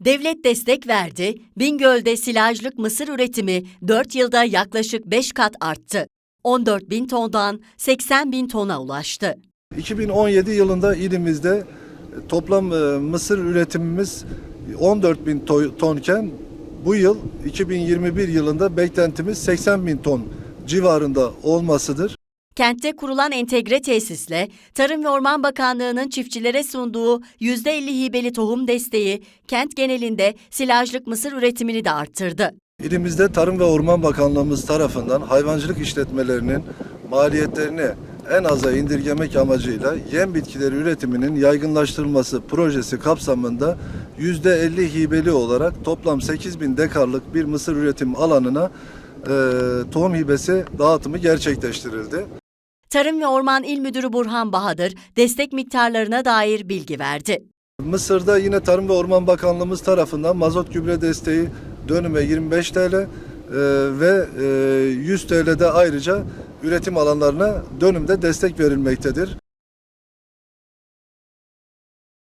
Devlet destek verdi, Bingöl'de silajlık mısır üretimi 4 yılda yaklaşık 5 kat arttı. 14 bin tondan 80 bin tona ulaştı. 2017 yılında ilimizde toplam e, mısır üretimimiz 14 bin to- tonken bu yıl 2021 yılında beklentimiz 80 bin ton civarında olmasıdır. Kentte kurulan entegre tesisle Tarım ve Orman Bakanlığı'nın çiftçilere sunduğu %50 hibeli tohum desteği kent genelinde silajlık mısır üretimini de arttırdı. İlimizde Tarım ve Orman Bakanlığımız tarafından hayvancılık işletmelerinin maliyetlerini en aza indirgemek amacıyla yem bitkileri üretiminin yaygınlaştırılması projesi kapsamında %50 hibeli olarak toplam 8 bin dekarlık bir mısır üretim alanına e, tohum hibesi dağıtımı gerçekleştirildi. Tarım ve Orman İl Müdürü Burhan Bahadır destek miktarlarına dair bilgi verdi. Mısır'da yine Tarım ve Orman Bakanlığımız tarafından mazot gübre desteği dönüme 25 TL e, ve e, 100 TL'de ayrıca üretim alanlarına dönümde destek verilmektedir.